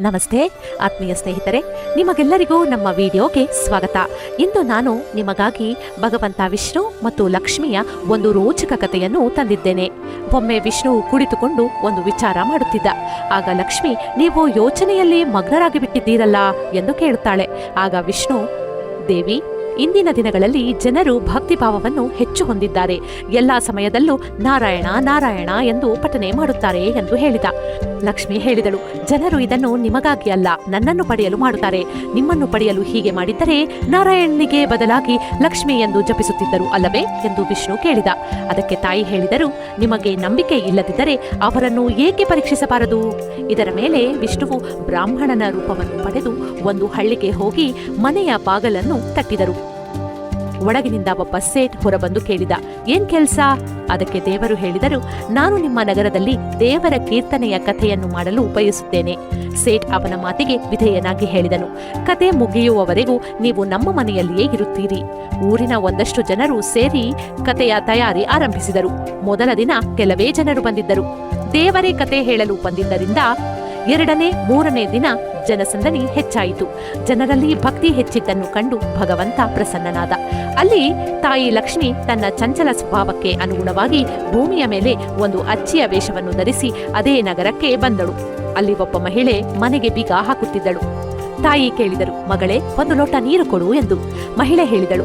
ನಮಸ್ತೆ, ಆತ್ಮೀಯ ಸ್ನೇಹಿತರೆ, ನಿಮಗೆಲ್ಲರಿಗೂ ನಮ್ಮ ವಿಡಿಯೋಗೆ ಸ್ವಾಗತ. ಇಂದು ನಾನು ನಿಮಗಾಗಿ ಭಗವಂತ ವಿಷ್ಣು ಮತ್ತು ಲಕ್ಷ್ಮಿಯ ಒಂದು ರೋಚಕ ಕಥೆಯನ್ನು ತಂದಿದ್ದೇನೆ. ಒಮ್ಮೆ ವಿಷ್ಣು ಕುಳಿತುಕೊಂಡು ಒಂದು ವಿಚಾರ ಮಾಡುತ್ತಿದ್ದ. ಆಗ ಲಕ್ಷ್ಮಿ, ನೀವು ಯೋಚನೆಯಲ್ಲಿ ಮಗ್ನರಾಗಿ ಬಿಟ್ಟಿದ್ದೀರಲ್ಲ ಎಂದು ಕೇಳುತ್ತಾಳೆ. ಆಗ ವಿಷ್ಣು, ದೇವಿ ಇಂದಿನ ದಿನಗಳಲ್ಲಿ ಜನರು ಭಕ್ತಿಭಾವವನ್ನು ಹೆಚ್ಚು ಹೊಂದಿದ್ದಾರೆ. ಎಲ್ಲಾ ಸಮಯದಲ್ಲೂ ನಾರಾಯಣ ನಾರಾಯಣ ಎಂದು ಪಠನೆ ಮಾಡುತ್ತಾರೆ ಎಂದು ಹೇಳಿದ. ಲಕ್ಷ್ಮಿ ಹೇಳಿದಳು, ಜನರು ಇದನ್ನು ನಿಮಗಾಗಿ ಅಲ್ಲ, ನನ್ನನ್ನು ಪಡೆಯಲು ಮಾಡುತ್ತಾರೆ. ನಿಮ್ಮನ್ನು ಪಡೆಯಲು ಹೀಗೆ ಮಾಡಿದ್ದರೆ ನಾರಾಯಣನಿಗೆ ಬದಲಾಗಿ ಲಕ್ಷ್ಮಿ ಎಂದು ಜಪಿಸುತ್ತಿದ್ದರು ಅಲ್ಲವೇ? ಎಂದು ವಿಷ್ಣು ಕೇಳಿದ. ಅದಕ್ಕೆ ತಾಯಿ ಹೇಳಿದರು, ನಿಮಗೆ ನಂಬಿಕೆ ಇಲ್ಲದಿದ್ದರೆ ಅವರನ್ನು ಏಕೆ ಪರೀಕ್ಷಿಸಬಾರದು? ಇದರ ಮೇಲೆ ವಿಷ್ಣುವು ಬ್ರಾಹ್ಮಣನ ರೂಪವನ್ನು ಪಡೆದು ಒಂದು ಹಳ್ಳಿಗೆ ಹೋಗಿ ಮನೆಯ ಬಾಗಲನ್ನು ತಟ್ಟಿದರು ಒಳಗಿನಿಂದ ಒಬ್ಬ ಸೇಠ್ ಹೊರಬಂದು ಕೇಳಿದ, ಏನ್ ಕೆಲ್ಸ? ಅದಕ್ಕೆ ದೇವರು ಹೇಳಿದರು, ನಾನು ನಿಮ್ಮ ನಗರದಲ್ಲಿ ದೇವರ ಕೀರ್ತನೆಯ ಕಥೆಯನ್ನು ಮಾಡಲು ಬಯಸುತ್ತೇನೆ ಸೇಠ್ ಅವನ ಮಾತಿಗೆ ವಿಧೇಯನಾಗಿ ಹೇಳಿದನು ಕತೆ ಮುಗಿಯುವವರೆಗೂ ನೀವು ನಮ್ಮ ಮನೆಯಲ್ಲಿಯೇ ಇರುತ್ತೀರಿ. ಊರಿನ ಒಂದಷ್ಟು ಜನರು ಸೇರಿ ಕಥೆಯ ತಯಾರಿ ಆರಂಭಿಸಿದರು. ಮೊದಲ ದಿನ ಕೆಲವೇ ಜನರು ಬಂದಿದ್ದರು. ದೇವರೇ ಕತೆ ಹೇಳಲು ಬಂದಿದ್ದರಿಂದ ಎರಡನೇ, ಮೂರನೇ ದಿನ ಜನಸಂದಣಿ ಹೆಚ್ಚಾಯಿತು. ಜನರಲ್ಲಿ ಭಕ್ತಿ ಹೆಚ್ಚಿದ್ದನ್ನು ಕಂಡು ಭಗವಂತ ಪ್ರಸನ್ನನಾದ. ಅಲ್ಲಿ ತಾಯಿ ಲಕ್ಷ್ಮಿ ತನ್ನ ಚಂಚಲ ಸ್ವಭಾವಕ್ಕೆ ಅನುಗುಣವಾಗಿ ಭೂಮಿಯ ಮೇಲೆ ಒಂದು ಅಚ್ಚಿಯ ವೇಷವನ್ನು ಧರಿಸಿ ಅದೇ ನಗರಕ್ಕೆ ಬಂದಳು. ಅಲ್ಲಿ ಒಬ್ಬ ಮಹಿಳೆ ಮನೆಗೆ ಬೀಗ ಹಾಕುತ್ತಿದ್ದಳು. ತಾಯಿ ಕೇಳಿದರು, ಮಗಳೇ, ಒಂದು ಲೋಟ ನೀರು ಕೊಡು ಎಂದು. ಮಹಿಳೆ ಹೇಳಿದಳು,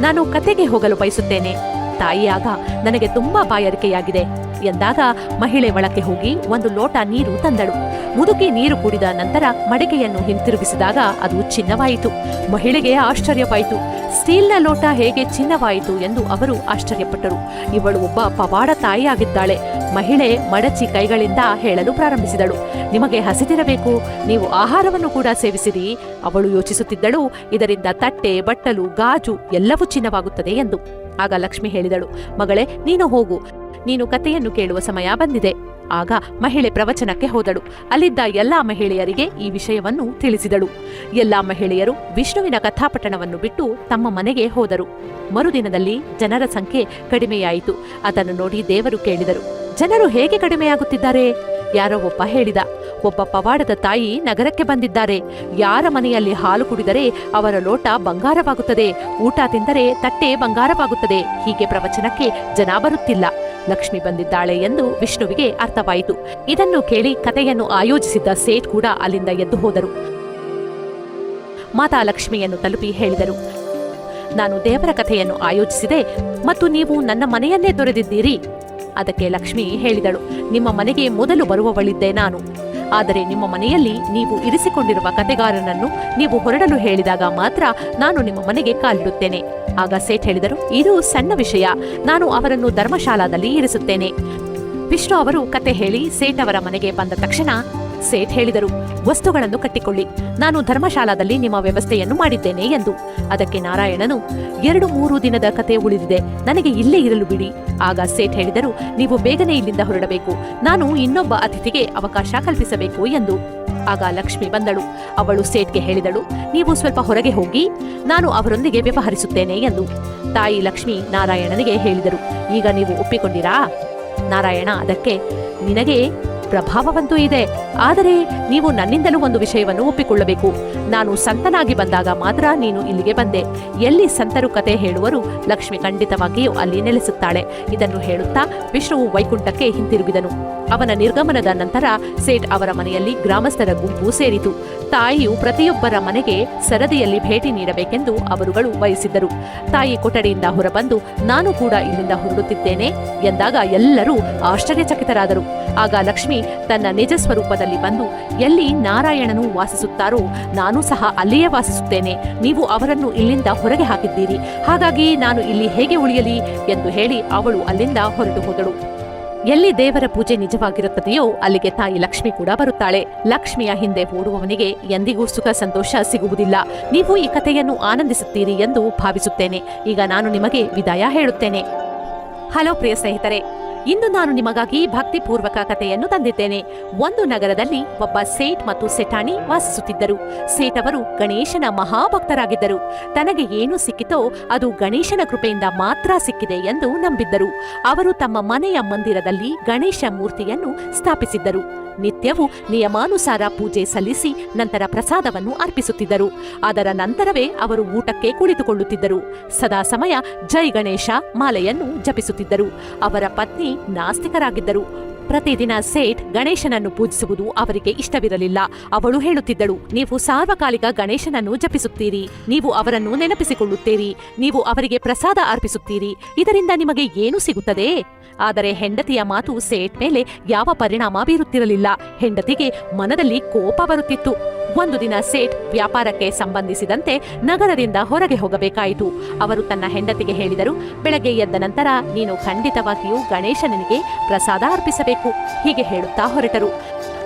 ನಾನು ಕತೆಗೆ ಹೋಗಲು ಬಯಸುತ್ತೇನೆ. ತಾಯಿಯಾಗ ನನಗೆ ತುಂಬಾ ಬಾಯಾರಿಕೆಯಾಗಿದೆ. ಎಂದಾಗ ಮಹಿಳೆ ಒಳಕ್ಕೆ ಹೋಗಿ ಒಂದು ಲೋಟ ನೀರು ತಂದಳು. ಮುದುಕಿ ನೀರು ಕುಡಿದ ನಂತರ ಮಡಿಕೆಯನ್ನು ಹಿಂತಿರುಗಿಸಿದಾಗ ಅದು ಚಿನ್ನವಾಯಿತು. ಮಹಿಳೆಗೆ ಆಶ್ಚರ್ಯವಾಯಿತು. ಸ್ಟೀಲ್ನ ಲೋಟ ಹೇಗೆ ಚಿನ್ನವಾಯಿತು ಎಂದು ಅವರು ಆಶ್ಚರ್ಯಪಟ್ಟರು. ಇವಳು ಒಬ್ಬ ಪವಾಡ ತಾಯಿಯಾಗಿದ್ದಾಳೆ. ಮಹಿಳೆ ಮಡಚಿ ಕೈಗಳಿಂದ ಹೇಳಲು ಪ್ರಾರಂಭಿಸಿದಳು. ನಿಮಗೆ ಹಸಿದಿರಬೇಕು. ನೀವು ಆಹಾರವನ್ನು ಕೂಡ ಸೇವಿಸಿರಿ. ಅವಳು ಯೋಚಿಸುತ್ತಿದ್ದಳು. ಇದರಿಂದ ತಟ್ಟೆ, ಬಟ್ಟಲು, ಗಾಜು ಎಲ್ಲವೂ ಚಿನ್ನವಾಗುತ್ತದೆ ಎಂದು. ಆಗ ಲಕ್ಷ್ಮಿ ಹೇಳಿದಳು. ಮಗಳೇ, ನೀನು ಹೋಗು. ನೀನು ಕಥೆಯನ್ನು ಕೇಳುವ ಸಮಯ ಬಂದಿದೆ. ಆಗ ಮಹಿಳೆ ಪ್ರವಚನಕ್ಕೆ ಹೋದಳು. ಅಲ್ಲಿದ್ದ ಎಲ್ಲಾ ಮಹಿಳೆಯರಿಗೆ ಈ ವಿಷಯವನ್ನು ತಿಳಿಸಿದಳು. ಎಲ್ಲಾ ಮಹಿಳೆಯರು ವಿಷ್ಣುವಿನ ಕಥಾಪಟ್ಟಣವನ್ನು ಬಿಟ್ಟು ತಮ್ಮ ಮನೆಗೆ ಹೋದರು. ಮರುದಿನದಲ್ಲಿ ಜನರ ಸಂಖ್ಯೆ ಕಡಿಮೆಯಾಯಿತು. ಅದನ್ನು ನೋಡಿ ದೇವರು ಕೇಳಿದರು. ಜನರು ಹೇಗೆ ಕಡಿಮೆಯಾಗುತ್ತಿದ್ದಾರೆ? ಯಾರೋ ಒಬ್ಬ ಹೇಳಿದ, ಒಬ್ಬ ಪವಾಡದ ತಾಯಿ ನಗರಕ್ಕೆ ಬಂದಿದ್ದಾರೆ. ಯಾರ ಮನೆಯಲ್ಲಿ ಹಾಲು ಕುಡಿದರೆ ಅವರ ಲೋಟ ಬಂಗಾರವಾಗುತ್ತದೆ. ಊಟ ತಿಂದರೆ ತಟ್ಟೆ ಬಂಗಾರವಾಗುತ್ತದೆ. ಹೀಗೆ ಪ್ರವಚನಕ್ಕೆ ಜನ ಬರುತ್ತಿಲ್ಲ. ಲಕ್ಷ್ಮಿ ಬಂದಿದ್ದಾಳೆ ಎಂದು ವಿಷ್ಣುವಿಗೆ ಅರ್ಥವಾಯಿತು. ಇದನ್ನು ಕೇಳಿ ಕಥೆಯನ್ನು ಆಯೋಜಿಸಿದ್ದ ಸೇಠ್ ಕೂಡ ಅಲ್ಲಿಂದ ಎದ್ದು ಹೋದರು. ಮಾತಾ ಲಕ್ಷ್ಮಿಯನ್ನು ತಲುಪಿ ಹೇಳಿದರು, ನಾನು ದೇವರ ಕಥೆಯನ್ನು ಆಯೋಜಿಸಿದೆ ಮತ್ತು ನೀವು ನನ್ನ ಮನೆಯನ್ನೇ ದೊರೆದಿದ್ದೀರಿ ಅದಕ್ಕೆ ಲಕ್ಷ್ಮಿ ಹೇಳಿದಳು, ನಿಮ್ಮ ಮನೆಗೆ ಮೊದಲು ಬರುವವಳಿದ್ದೆ ನಾನು. ಆದರೆ ನಿಮ್ಮ ಮನೆಯಲ್ಲಿ ನೀವು ಇರಿಸಿಕೊಂಡಿರುವ ಕತೆಗಾರನನ್ನು ನೀವು ಹೊರಡಲು ಹೇಳಿದಾಗ ಮಾತ್ರ ನಾನು ನಿಮ್ಮ ಮನೆಗೆ ಕಾಲಿಡುತ್ತೇನೆ. ಆಗ ಸೇಠ್ ಹೇಳಿದರು. ಇದು ಸಣ್ಣ ವಿಷಯ. ನಾನು ಅವರನ್ನು ಧರ್ಮಶಾಲಾದಲ್ಲಿ ಇರಿಸುತ್ತೇನೆ. ವಿಷ್ಣು ಅವರು ಕತೆ ಹೇಳಿ ಸೇಠ್ ಅವರ ಮನೆಗೆ ಬಂದ ತಕ್ಷಣ ಸೇಠ್ ಹೇಳಿದರು, ವಸ್ತುಗಳನ್ನು ಕಟ್ಟಿಕೊಳ್ಳಿ. ನಾನು ಧರ್ಮಶಾಲಾದಲ್ಲಿ ನಿಮ್ಮ ವ್ಯವಸ್ಥೆಯನ್ನು ಮಾಡಿದ್ದೇನೆ ಎಂದು. ಅದಕ್ಕೆ ನಾರಾಯಣನು, ಎರಡು ಮೂರು ದಿನದ ಕತೆ ಉಳಿದಿದೆ. ನನಗೆ ಇಲ್ಲೇ ಇರಲು ಬಿಡಿ. ಆಗ ಸೇಠ್ ಹೇಳಿದರು, ನೀವು ಬೇಗನೆ ಇಲ್ಲಿಂದ ಹೊರಡಬೇಕು. ನಾನು ಇನ್ನೊಬ್ಬ ಅತಿಥಿಗೆ ಅವಕಾಶ ಕಲ್ಪಿಸಬೇಕು ಎಂದು. ಆಗ ಲಕ್ಷ್ಮಿ ಬಂದಳು. ಅವಳು ಸೇಠ್ಗೆ ಹೇಳಿದಳು, ನೀವು ಸ್ವಲ್ಪ ಹೊರಗೆ ಹೋಗಿ, ನಾನು ಅವರೊಂದಿಗೆ ವ್ಯವಹರಿಸುತ್ತೇನೆ ಎಂದು. ತಾಯಿ ಲಕ್ಷ್ಮಿ ನಾರಾಯಣನಿಗೆ ಹೇಳಿದರು, ಈಗ ನೀವು ಒಪ್ಪಿಕೊಂಡಿರಾ? ನಾರಾಯಣ, ಅದಕ್ಕೆ ನಿನಗೆ ಪ್ರಭಾವವಂತೂ ಇದೆ. ಆದರೆ ನೀವು ನನ್ನಿಂದಲೂ ಒಂದು ವಿಷಯವನ್ನು ಒಪ್ಪಿಕೊಳ್ಳಬೇಕು. ನಾನು ಸಂತನಾಗಿ ಬಂದಾಗ ಮಾತ್ರ ನೀನು ಇಲ್ಲಿಗೆ ಬಂದೆ. ಎಲ್ಲಿ ಸಂತರು ಕತೆ ಹೇಳುವರು, ಲಕ್ಷ್ಮಿ ಖಂಡಿತವಾಗಿಯೂ ಅಲ್ಲಿ ನೆಲೆಸುತ್ತಾಳೆ. ಇದನ್ನು ಹೇಳುತ್ತಾ ವಿಷ್ಣುವು ವೈಕುಂಠಕ್ಕೆ ಹಿಂತಿರುಗಿದನು. ಅವನ ನಿರ್ಗಮನದ ನಂತರ ಸೇಠ್ ಅವರ ಮನೆಯಲ್ಲಿ ಗ್ರಾಮಸ್ಥರ ಗುಂಪು ಸೇರಿತು. ತಾಯಿಯು ಪ್ರತಿಯೊಬ್ಬರ ಮನೆಗೆ ಸರದಿಯಲ್ಲಿ ಭೇಟಿ ನೀಡಬೇಕೆಂದು ಅವರುಗಳು ಬಯಸಿದ್ದರು. ತಾಯಿ ಕೊಠಡಿಯಿಂದ ಹೊರಬಂದು, ನಾನು ಕೂಡ ಇಲ್ಲಿಂದ ಹೊರಡುತ್ತಿದ್ದೇನೆ ಎಂದಾಗ ಎಲ್ಲರೂ ಆಶ್ಚರ್ಯಚಕಿತರಾದರು. ಆಗ ಲಕ್ಷ್ಮಿ ತನ್ನ ನಿಜ ಸ್ವರೂಪದಲ್ಲಿ ಬಂದು, ಎಲ್ಲಿ ನಾರಾಯಣನು ವಾಸಿಸುತ್ತಾರೋ ನಾನು ಸಹ ಅಲ್ಲಿಯೇ ವಾಸಿಸುತ್ತೇನೆ. ನೀವು ಅವರನ್ನು ಇಲ್ಲಿಂದ ಹೊರಗೆ ಹಾಕಿದ್ದೀರಿ. ಹಾಗಾಗಿ ನಾನು ಇಲ್ಲಿ ಹೇಗೆ ಉಳಿಯಲಿ ಎಂದು ಹೇಳಿ ಅವಳು ಅಲ್ಲಿಂದ ಹೊರಟು ಹೋದಳು. ಎಲ್ಲಿ ದೇವರ ಪೂಜೆ ನಿಜವಾಗಿರುತ್ತದೆಯೋ ಅಲ್ಲಿಗೆ ತಾಯಿ ಲಕ್ಷ್ಮಿ ಕೂಡ ಬರುತ್ತಾಳೆ. ಲಕ್ಷ್ಮಿಯ ಹಿಂದೆ ಓಡುವವನಿಗೆ ಎಂದಿಗೂ ಸುಖ ಸಂತೋಷ ಸಿಗುವುದಿಲ್ಲ. ನೀವು ಈ ಕಥೆಯನ್ನು ಆನಂದಿಸುತ್ತೀರಿ ಎಂದು ಭಾವಿಸುತ್ತೇನೆ. ಈಗ ನಾನು ನಿಮಗೆ ವಿದಾಯ ಹೇಳುತ್ತೇನೆ. ಹಲೋ ಪ್ರಿಯ ಸ್ನೇಹಿತರೆ ಇಂದು ನಾನು ನಿಮಗಾಗಿ ಭಕ್ತಿಪೂರ್ವಕ ಕಥೆಯನ್ನು ತಂದಿದ್ದೇನೆ. ಒಂದು ನಗರದಲ್ಲಿ ಒಬ್ಬ ಸೇಠ್ ಮತ್ತು ಸೆಠಾಣಿ ವಾಸಿಸುತ್ತಿದ್ದರು. ಸೇಠ್ ಅವರು ಗಣೇಶನ ಮಹಾಭಕ್ತರಾಗಿದ್ದರು. ತನಗೆ ಏನು ಸಿಕ್ಕಿತೋ ಅದು ಗಣೇಶನ ಕೃಪೆಯಿಂದ ಮಾತ್ರ ಸಿಕ್ಕಿದೆ ಎಂದು ನಂಬಿದ್ದರು. ಅವರು ತಮ್ಮ ಮನೆಯ ಮಂದಿರದಲ್ಲಿ ಗಣೇಶ ಮೂರ್ತಿಯನ್ನು ಸ್ಥಾಪಿಸಿದ್ದರು. ನಿತ್ಯವೂ ನಿಯಮಾನುಸಾರ ಪೂಜೆ ಸಲ್ಲಿಸಿ ನಂತರ ಪ್ರಸಾದವನ್ನು ಅರ್ಪಿಸುತ್ತಿದ್ದರು. ಅದರ ನಂತರವೇ ಅವರು ಊಟಕ್ಕೆ ಕುಳಿತುಕೊಳ್ಳುತ್ತಿದ್ದರು. ಸದಾ ಸಮಯ ಜೈ ಗಣೇಶ ಮಾಲೆಯನ್ನು ಜಪಿಸುತ್ತಿದ್ದರು. ಅವರ ಪತ್ನಿ ನಾಸ್ತಿಕರಾಗಿದ್ದರು. ಪ್ರತಿದಿನ ಸೇಠ್ ಗಣೇಶನನ್ನು ಪೂಜಿಸುವುದು ಅವರಿಗೆ ಇಷ್ಟವಿರಲಿಲ್ಲ. ಅವಳು ಹೇಳುತ್ತಿದ್ದಳು, ನೀವು ಸಾರ್ವಕಾಲಿಕ ಗಣೇಶನನ್ನು ಜಪಿಸುತ್ತೀರಿ. ನೀವು ಅವರನ್ನು ನೆನಪಿಸಿಕೊಳ್ಳುತ್ತೀರಿ. ನೀವು ಅವರಿಗೆ ಪ್ರಸಾದ ಅರ್ಪಿಸುತ್ತೀರಿ. ಇದರಿಂದ ನಿಮಗೆ ಏನು ಸಿಗುತ್ತದೆ? ಆದರೆ ಹೆಂಡತಿಯ ಮಾತು ಸೇಠ್ ಮೇಲೆ ಯಾವ ಪರಿಣಾಮ ಬೀರುತ್ತಿರಲಿಲ್ಲ. ಹೆಂಡತಿಗೆ ಮನದಲ್ಲಿ ಕೋಪ ಬರುತ್ತಿತ್ತು. ಒಂದು ದಿನ ಸೇಠ್ ವ್ಯಾಪಾರಕ್ಕೆ ಸಂಬಂಧಿಸಿದಂತೆ ನಗರದಿಂದ ಹೊರಗೆ ಹೋಗಬೇಕಾಯಿತು. ಅವರು ತನ್ನ ಹೆಂಡತಿಗೆ ಹೇಳಿದರು, ಬೆಳಗ್ಗೆ ಎದ್ದ ನಂತರ ನೀನು ಖಂಡಿತವಾಗಿಯೂ ಗಣೇಶನಿಗೆ ಪ್ರಸಾದ ಅರ್ಪಿಸಬೇಕು. ಹೀಗೆ ಹೇಳುತ್ತಾ ಹೊರಟರು.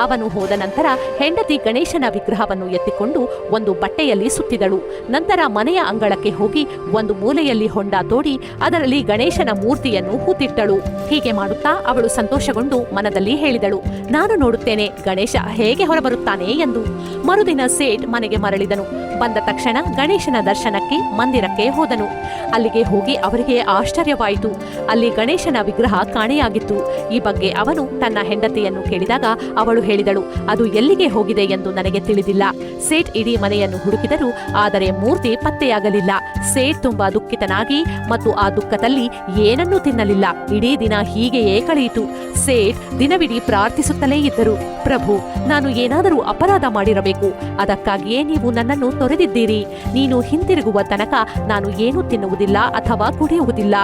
ಅವನು ಹೋದ ನಂತರ ಹೆಂಡತಿ ಗಣೇಶನ ವಿಗ್ರಹವನ್ನು ಎತ್ತಿಕೊಂಡು ಒಂದು ಬಟ್ಟೆಯಲ್ಲಿ ಸುತ್ತಿದಳು. ನಂತರ ಮನೆಯ ಅಂಗಳಕ್ಕೆ ಹೋಗಿ ಒಂದು ಮೂಲೆಯಲ್ಲಿ ಹೊಂಡ ತೋಡಿ ಅದರಲ್ಲಿ ಗಣೇಶನ ಮೂರ್ತಿಯನ್ನು ಹೂತಿಟ್ಟಳು. ಹೀಗೆ ಮಾಡುತ್ತಾ ಅವಳು ಸಂತೋಷಗೊಂಡು ಮನದಲ್ಲಿ ಹೇಳಿದಳು, ನಾನು ನೋಡುತ್ತೇನೆ, ಗಣೇಶ ಹೇಗೆ ಹೊರಬರುತ್ತಾನೆ ಎಂದು. ಮರುದಿನ ಸೇಠ್ ಮನೆಗೆ ಮರಳಿದನು. ಬಂದ ತಕ್ಷಣ ಗಣೇಶನ ದರ್ಶನಕ್ಕೆ ಮಂದಿರಕ್ಕೆ ಹೋದನು. ಅಲ್ಲಿಗೆ ಹೋಗಿ ಅವರಿಗೆ ಆಶ್ಚರ್ಯವಾಯಿತು. ಅಲ್ಲಿ ಗಣೇಶನ ವಿಗ್ರಹ ಕಾಣೆಯಾಗಿತ್ತು. ಈ ಬಗ್ಗೆ ಅವನು ತನ್ನ ಹೆಂಡತಿಯನ್ನು ಕೇಳಿದಾಗ ಅವಳು ಹೇಳಿದಳು. ಅದು ಎಲ್ಲಿಗೆ ಹೋಗಿದೆ ಎಂದು ನನಗೆ ತಿಳಿದಿಲ್ಲ. ಸೇಠ್ ಇಡೀ ಮನೆಯನ್ನು ಹುಡುಕಿದರು ಆದರೆ ಮೂರ್ತಿ ಪತ್ತೆಯಾಗಲಿಲ್ಲ. ಸೇಠ್ ತುಂಬಾ ದುಃಖಿತನಾಗಿ ಮತ್ತು ಆ ದುಃಖದಲ್ಲಿ ಏನನ್ನೂ ತಿನ್ನಲಿಲ್ಲ. ಇಡೀ ದಿನ ಹೀಗೆಯೇ ಕಳೆಯಿತು. ಸೇಠ್ ದಿನವಿಡೀ ಪ್ರಾರ್ಥಿಸುತ್ತಲೇ ಇದ್ದರು. ಪ್ರಭು, ನಾನು ಏನಾದರೂ ಅಪರಾಧ ಮಾಡಿರಬೇಕು. ಅದಕ್ಕಾಗಿಯೇ ನೀವು ನನ್ನನ್ನು ತೊರೆದಿದ್ದೀರಿ. ನೀನು ಹಿಂತಿರುಗುವ ತನಕ ನಾನು ಏನೂ ತಿನ್ನುವುದಿಲ್ಲ ಅಥವಾ ಕುಡಿಯುವುದಿಲ್ಲ.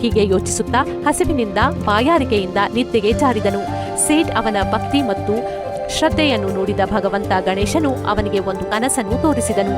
ಹೀಗೆ ಯೋಚಿಸುತ್ತಾ ಹಸಿವಿನಿಂದ ಬಾಯಾರಿಕೆಯಿಂದ ನಿದ್ದೆಗೆ ಜಾರಿದನು. ಸೇಠ್ ಅವನ ಭಕ್ತಿ ಮತ್ತು ಶ್ರದ್ಧೆಯನ್ನು ನೋಡಿದ ಭಗವಂತ ಗಣೇಶನು ಅವನಿಗೆ ಒಂದು ಕನಸನ್ನು ತೋರಿಸಿದನು.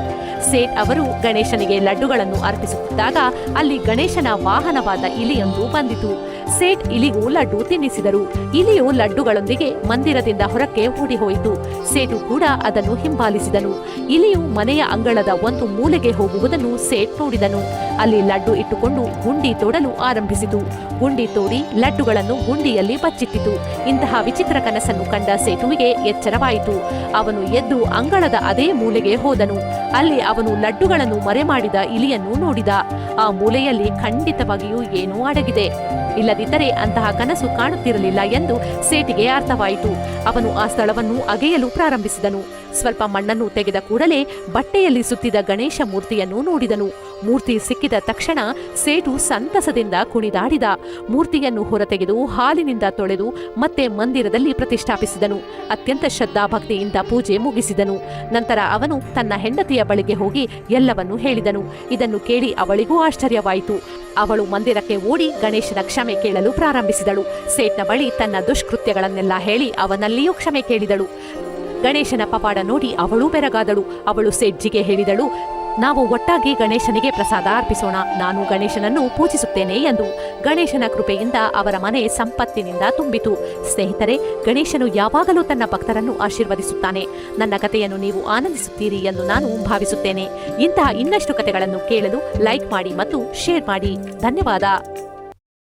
ಸೇಠ್ ಅವರು ಗಣೇಶನಿಗೆ ಲಡ್ಡುಗಳನ್ನು ಅರ್ಪಿಸುತ್ತಿದ್ದಾಗ ಅಲ್ಲಿ ಗಣೇಶನ ವಾಹನವಾದ ಇಲಿಯೊಂದು ಬಂದಿತು. ಸೇಠ್ ಇಲಿಗೂ ಲಡ್ಡು ತಿನ್ನಿಸಿದರು. ಇಲಿಯು ಲಡ್ಡುಗಳೊಂದಿಗೆ ಮಂದಿರದಿಂದ ಹೊರಕ್ಕೆ ಓಡಿಹೋಯಿತು. ಸೇಠು ಕೂಡ ಅದನ್ನು ಹಿಂಬಾಲಿಸಿದನು. ಇಲಿಯು ಮನೆಯ ಅಂಗಳದ ಒಂದು ಮೂಲೆಗೆ ಹೋಗುವುದನ್ನು ಸೇಠ್ ನೋಡಿದನು. ಅಲ್ಲಿ ಲಡ್ಡು ಇಟ್ಟುಕೊಂಡು ಗುಂಡಿ ತೋಡಲು ಆರಂಭಿಸಿತು. ಗುಂಡಿ ತೋಡಿ ಲಡ್ಡುಗಳನ್ನು ಗುಂಡಿಯಲ್ಲಿ ಬಚ್ಚಿಟ್ಟಿತು. ಇಂತಹ ವಿಚಿತ್ರ ಕನಸನ್ನು ಕಂಡ ಸೇತುವಿಗೆ ಎಚ್ಚರವಾಯಿತು. ಅವನು ಎದ್ದು ಅಂಗಳದ ಅದೇ ಮೂಲೆಗೆ ಹೋದನು. ಅಲ್ಲಿ ಅವನು ಲಡ್ಡುಗಳನ್ನು ಮರೆಮಾಡಿದ ಇಲಿಯನ್ನು ನೋಡಿದ. ಆ ಮೂಲೆಯಲ್ಲಿ ಖಂಡಿತವಾಗಿಯೂ ಏನೂ ಅಡಗಿದೆ. ಇಲ್ಲದಿದ್ದರೆ ಅಂತಹ ಕನಸು ಕಾಣುತ್ತಿರಲಿಲ್ಲ ಎಂದು ಸೇಟಿಗೆ ಅರ್ಥವಾಯಿತು. ಅವನು ಆ ಸ್ಥಳವನ್ನು ಅಗೆಯಲು ಪ್ರಾರಂಭಿಸಿದನು. ಸ್ವಲ್ಪ ಮಣ್ಣನ್ನು ತೆಗೆದ ಕೂಡಲೇ ಬಟ್ಟೆಯಲ್ಲಿ ಸುತ್ತಿದ ಗಣೇಶ ಮೂರ್ತಿಯನ್ನು ನೋಡಿದನು. ಮೂರ್ತಿ ಸಿಕ್ಕಿದ ತಕ್ಷಣ ಸೇಟು ಸಂತಸದಿಂದ ಕುಣಿದಾಡಿದ. ಮೂರ್ತಿಯನ್ನು ಹೊರತೆಗೆದು ಹಾಲಿನಿಂದ ತೊಳೆದು ಮತ್ತೆ ಮಂದಿರದಲ್ಲಿ ಪ್ರತಿಷ್ಠಾಪಿಸಿದನು. ಅತ್ಯಂತ ಶ್ರದ್ಧಾಭಕ್ತಿಯಿಂದ ಪೂಜೆ ಮುಗಿಸಿದನು. ನಂತರ ಅವನು ತನ್ನ ಹೆಂಡತಿಯ ಬಳಿಗೆ ಹೋಗಿ ಎಲ್ಲವನ್ನೂ ಹೇಳಿದನು. ಇದನ್ನು ಕೇಳಿ ಅವಳಿಗೂ ಆಶ್ಚರ್ಯವಾಯಿತು. ಅವಳು ಮಂದಿರಕ್ಕೆ ಓಡಿ ಗಣೇಶನ ಕ್ಷಮೆ ಕೇಳಲು ಪ್ರಾರಂಭಿಸಿದಳು. ಸೇಟ್ನ ಬಳಿ ತನ್ನ ದುಷ್ಕೃತ್ಯಗಳನ್ನೆಲ್ಲ ಹೇಳಿ ಅವನಲ್ಲಿಯೂ ಕ್ಷಮೆ ಕೇಳಿದಳು. ಗಣೇಶನ ಪವಾಡ ನೋಡಿ ಅವಳೂ ಬೆರಗಾದಳು. ಅವಳು ಸೇಜ್ಜಿಗೆ ಹೇಳಿದಳು ನಾವು ಒಟ್ಟಾಗಿ ಗಣೇಶನಿಗೆ ಪ್ರಸಾದ ಅರ್ಪಿಸೋಣ. ನಾನು ಗಣೇಶನನ್ನು ಪೂಜಿಸುತ್ತೇನೆ ಎಂದು ಗಣೇಶನ ಕೃಪೆಯಿಂದ ಅವರ ಮನೆ ಸಂಪತ್ತಿನಿಂದ ತುಂಬಿತು. ಸ್ನೇಹಿತರೆ, ಗಣೇಶನು ಯಾವಾಗಲೂ ತನ್ನ ಭಕ್ತರನ್ನು ಆಶೀರ್ವದಿಸುತ್ತಾನೆ. ನನ್ನ ಕಥೆಯನ್ನು ನೀವು ಆನಂದಿಸುತ್ತೀರಿ ಎಂದು ನಾನು ಭಾವಿಸುತ್ತೇನೆ. ಇಂತಹ ಇನ್ನಷ್ಟು ಕಥೆಗಳನ್ನು ಕೇಳಲು ಲೈಕ್ ಮಾಡಿ ಮತ್ತು ಶೇರ್ ಮಾಡಿ. ಧನ್ಯವಾದ.